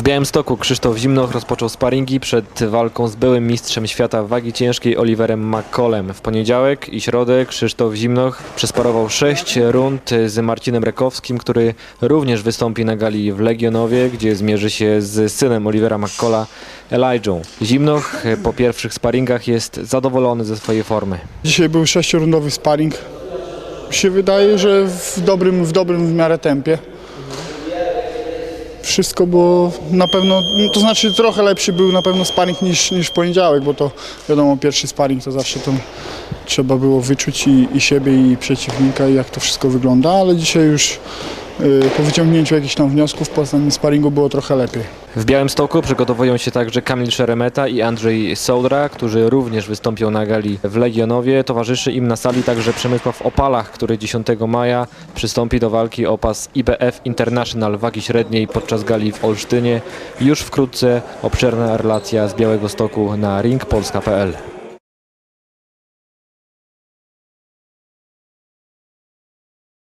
W Białymstoku Krzysztof Zimnoch rozpoczął sparingi przed walką z byłym mistrzem świata wagi ciężkiej Oliverem McCollem. W poniedziałek i środę Krzysztof Zimnoch przesparował sześć rund z Marcinem Rekowskim, który również wystąpi na gali w Legionowie, gdzie zmierzy się z synem Olivera McColla, Elijah. Zimnoch po pierwszych sparingach jest zadowolony ze swojej formy. Dzisiaj był sześciorundowy sparring. Mi się wydaje, że w dobrym, w dobrym w miarę tempie. Wszystko było na pewno, to znaczy trochę lepszy był na pewno sparring niż, niż w poniedziałek, bo to wiadomo, pierwszy sparring to zawsze to trzeba było wyczuć i, i siebie i przeciwnika i jak to wszystko wygląda, ale dzisiaj już po wyciągnięciu jakichś tam wniosków po ostatnim sparingu było trochę lepiej. W Białymstoku przygotowują się także Kamil Szeremeta i Andrzej Sołdra, którzy również wystąpią na gali w Legionowie. Towarzyszy im na sali także Przemysław Opalach, który 10 maja przystąpi do walki o pas IBF International wagi średniej podczas gali w Olsztynie. Już wkrótce obszerna relacja z Białego Stoku na ringpolska.pl.